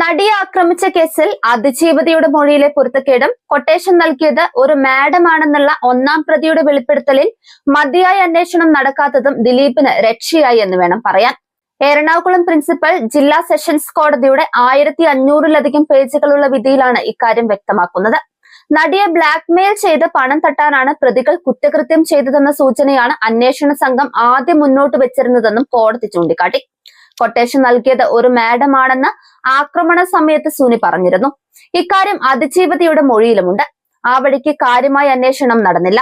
നടിയെ ആക്രമിച്ച കേസിൽ അതിജീവതയുടെ മൊഴിയിലെ പൊരുത്തക്കേടും കൊട്ടേഷൻ നൽകിയത് ഒരു മാഡമാണെന്നുള്ള ഒന്നാം പ്രതിയുടെ വെളിപ്പെടുത്തലിൽ മതിയായ അന്വേഷണം നടക്കാത്തതും ദിലീപിന് രക്ഷയായി എന്ന് വേണം പറയാൻ. എറണാകുളം പ്രിൻസിപ്പൽ ജില്ലാ സെഷൻസ് കോടതിയുടെ ആയിരത്തി അഞ്ഞൂറിലധികം പേജുകളുള്ള വിധിയിലാണ് ഇക്കാര്യം വ്യക്തമാക്കുന്നത്. നടിയെ ബ്ലാക്ക്മെയിൽ ചെയ്ത് പണം തട്ടാനാണ് പ്രതികൾ കുറ്റകൃത്യം ചെയ്തതെന്ന സൂചനയാണ് അന്വേഷണ സംഘം ആദ്യം മുന്നോട്ട് വെച്ചിരുന്നതെന്നും കോടതി ചൂണ്ടിക്കാട്ടി. കൊട്ടേഷൻ നൽകിയത് ഒരു മാഡം ആണെന്ന് ആക്രമണ സമയത്ത് സുനി പറഞ്ഞിരുന്നു. ഇക്കാര്യം അതിജീവതയുടെ മൊഴിയിലുമുണ്ട്. ആ വഴിക്ക് കാര്യമായി അന്വേഷണം നടന്നില്ല.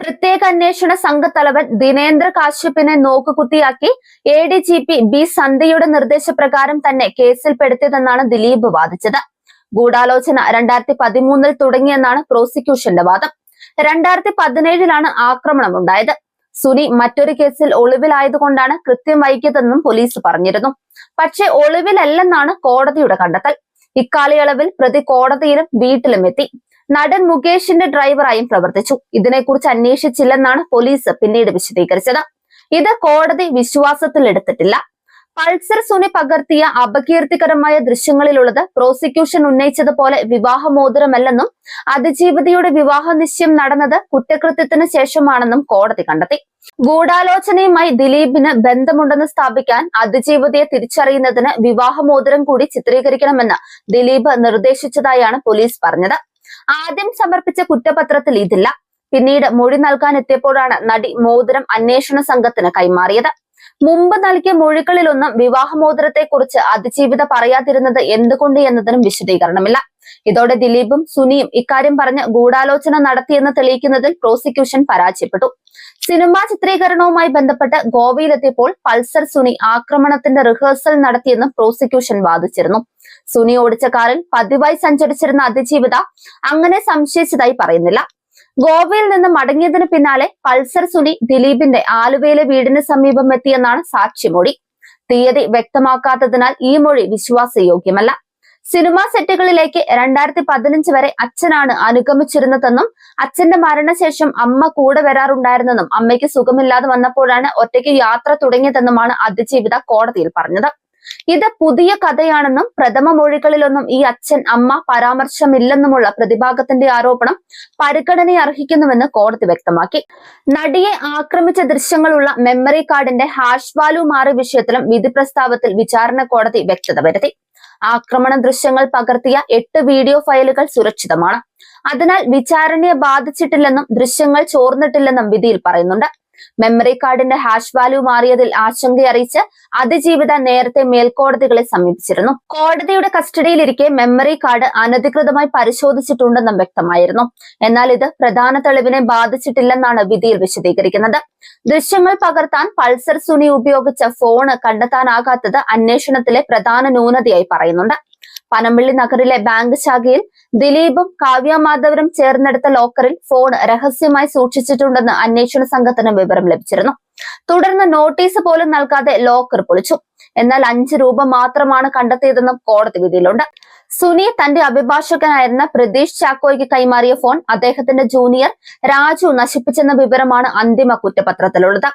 പ്രത്യേക അന്വേഷണ സംഘത്തലവൻ ദിനേന്ദ്ര കാശ്യപ്പിനെ നോക്കുകുത്തിയാക്കി A D G P B സന്ധ്യയുടെ നിർദ്ദേശപ്രകാരം തന്നെ കേസിൽപ്പെടുത്തിയതെന്നാണ് ദിലീപ് വാദിച്ചത്. ഗൂഢാലോചന രണ്ടായിരത്തി പതിമൂന്നിൽ തുടങ്ങിയെന്നാണ് പ്രോസിക്യൂഷന്റെ വാദം. രണ്ടായിരത്തി പതിനേഴിലാണ് ആക്രമണം ഉണ്ടായത്. സുനി മറ്റൊരു കേസിൽ ഒളിവിലായതുകൊണ്ടാണ് കൃത്യം വൈകിയതെന്നും പോലീസ് പറഞ്ഞിരുന്നു. പക്ഷേ ഒളിവിലല്ലെന്നാണ് കോടതിയുടെ കണ്ടെത്തൽ. ഇക്കാലയളവിൽ പ്രതി കോടതിയിലും വീട്ടിലും എത്തി. നടൻ മുകേഷിന്റെ ഡ്രൈവറായും പ്രവർത്തിച്ചു. ഇതിനെക്കുറിച്ച് അന്വേഷിച്ചില്ലെന്നാണ് പോലീസ് പിന്നീട് വിശദീകരിച്ചത്. ഇത് കോടതി വിശ്വാസത്തിൽ എടുത്തിട്ടില്ല പൾസർ സുനി പകർത്തിയ അപകീർത്തികരമായ ദൃശ്യങ്ങളിലുള്ളത് പ്രോസിക്യൂഷൻ ഉന്നയിച്ചതുപോലെ വിവാഹമോതിരമല്ലെന്നും അതിജീവിതയുടെ വിവാഹ നിശ്ചയം നടന്നത് കുറ്റകൃത്യത്തിന് ശേഷമാണെന്നും കോടതി കണ്ടെത്തി. ഗൂഢാലോചനയുമായി ദിലീപിന് ബന്ധമുണ്ടെന്ന് സ്ഥാപിക്കാൻ അതിജീവിതയെ തിരിച്ചറിയുന്നതിന് വിവാഹമോതിരം കൂടി ചിത്രീകരിക്കണമെന്ന് ദിലീപ് നിർദ്ദേശിച്ചതായാണ് പോലീസ് പറഞ്ഞത്. ആദ്യം സമർപ്പിച്ച കുറ്റപത്രത്തിൽ ഇതില്ല. പിന്നീട് മൊഴി നൽകാൻ എത്തിയപ്പോഴാണ് നടി മോതിരം അന്വേഷണ സംഘത്തിന് കൈമാറിയത്. മുമ്പ് നൽകിയ മൊഴികളിലൊന്നും വിവാഹമോതിരത്തെക്കുറിച്ച് അതിജീവിത പറയാതിരുന്നത് എന്തുകൊണ്ട് എന്നതിനും വിശദീകരണമില്ല. ഇതോടെ ദിലീപും സുനിയും ഇക്കാര്യം പറഞ്ഞ് ഗൂഢാലോചന നടത്തിയെന്ന് തെളിയിക്കുന്നതിൽ പ്രോസിക്യൂഷൻ പരാജയപ്പെട്ടു. സിനിമാ ചിത്രീകരണവുമായി ബന്ധപ്പെട്ട് ഗോവയിലെത്തിയപ്പോൾ പൾസർ സുനി ആക്രമണത്തിന്റെ റിഹേഴ്സൽ നടത്തിയെന്ന് പ്രോസിക്യൂഷൻ വാദിച്ചിരുന്നു. സുനി ഓടിച്ച കാറിൽ പതിവായി സഞ്ചരിച്ചിരുന്ന അതിജീവിത അങ്ങനെ സംശയിച്ചതായി പറയുന്നില്ല. ഗോവയിൽ നിന്ന് മടങ്ങിയതിന് പിന്നാലെ പൾസർ സുനി ദിലീപിന്റെ ആലുവയിലെ വീടിന് സമീപം എത്തിയെന്നാണ് സാക്ഷിമൊഴി. തീയതി വ്യക്തമാക്കാത്തതിനാൽ ഈ മൊഴി വിശ്വാസയോഗ്യമല്ല. സിനിമാ സെറ്റുകളിലേക്ക് രണ്ടായിരത്തി പതിനഞ്ച് വരെ അച്ഛനാണ് അനുഗമിച്ചിരുന്നതെന്നും അച്ഛന്റെ മരണശേഷം അമ്മ കൂടെ വരാറുണ്ടായിരുന്നെന്നും അമ്മയ്ക്ക് സുഖമില്ലാതെ വന്നപ്പോഴാണ് ഒറ്റയ്ക്ക് യാത്ര തുടങ്ങിയതെന്നുമാണ് അതിജീവിത കോടതിയിൽ പറഞ്ഞത്. ഇത് പുതിയ കഥയാണെന്നും പ്രഥമ മൊഴികളിലൊന്നും ഈ അച്ഛൻ അമ്മ പരാമർശമില്ലെന്നുമുള്ള പ്രതിഭാഗത്തിന്റെ ആരോപണം പരിഗണന അർഹിക്കുന്നുവെന്ന് കോടതി വ്യക്തമാക്കി. നടിയെ ആക്രമിച്ച ദൃശ്യങ്ങളുള്ള മെമ്മറി കാർഡിന്റെ ഹാഷ് വാലു മാറി വിഷയത്തിലും വിധി പ്രസ്താവത്തിൽ വിചാരണ കോടതി വ്യക്തത വരുത്തി. ആക്രമണ ദൃശ്യങ്ങൾ പകർത്തിയ എട്ട് വീഡിയോ ഫയലുകൾ സുരക്ഷിതമാണ്. അതിനാൽ വിചാരണയെ ബാധിച്ചിട്ടില്ലെന്നും ദൃശ്യങ്ങൾ ചോർന്നിട്ടില്ലെന്നും വിധിയിൽ പറയുന്നുണ്ട്. മെമ്മറി കാർഡിന്റെ ഹാഷ് വാല്യൂ മാറിയതിൽ ആശങ്കയറിയിച്ച് അതിജീവിത നേരത്തെ മേൽക്കോടതികളെ സമീപിച്ചിരുന്നു. കോടതിയുടെ കസ്റ്റഡിയിലിരിക്കെ മെമ്മറി കാർഡ് അനധികൃതമായി പരിശോധിച്ചിട്ടുണ്ടെന്നും വ്യക്തമായിരുന്നു. എന്നാൽ ഇത് പ്രധാന തെളിവിനെ ബാധിച്ചിട്ടില്ലെന്നാണ് വിധിയിൽ വിശദീകരിക്കുന്നത്. ദൃശ്യങ്ങൾ പകർത്താൻ പൾസർ സുനി ഉപയോഗിച്ച ഫോണ് കണ്ടെത്താനാകാത്തത് അന്വേഷണത്തിലെ പ്രധാന ന്യൂനതയായി പറയുന്നുണ്ട്. പനമ്പള്ളി നഗറിലെ ബാങ്ക് ശാഖയിൽ ദിലീപും കാവ്യ മാധവരും ചേർന്നെടുത്ത ലോക്കറിൽ ഫോൺ രഹസ്യമായി സൂക്ഷിച്ചിട്ടുണ്ടെന്ന് അന്വേഷണ സംഘത്തിന് വിവരം ലഭിച്ചിരുന്നു. തുടർന്ന് നോട്ടീസ് പോലും നൽകാതെ ലോക്കർ പൊളിച്ചു. എന്നാൽ അഞ്ച് രൂപ മാത്രമാണ് കണ്ടെത്തിയതെന്നും കോടതി വിധിയിലുണ്ട്. സുനി തന്റെ അഭിഭാഷകനായിരുന്ന പ്രതീഷ് ചാക്കോയ്ക്ക് കൈമാറിയ ഫോൺ അദ്ദേഹത്തിന്റെ ജൂനിയർ രാജു നശിപ്പിച്ചെന്ന വിവരമാണ് അന്തിമ കുറ്റപത്രത്തിലുള്ളത്.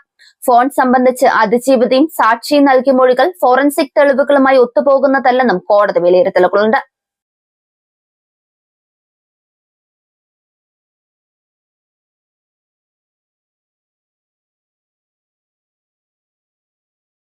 ഫോൺ സംബന്ധിച്ച് അതിജീവിതയും സാക്ഷിയും നൽകിയ മൊഴികൾ ഫോറൻസിക് തെളിവുകളുമായി ഒത്തുപോകുന്നതല്ലെന്നും കോടതി വിലയിരുത്തലുകളുണ്ട്.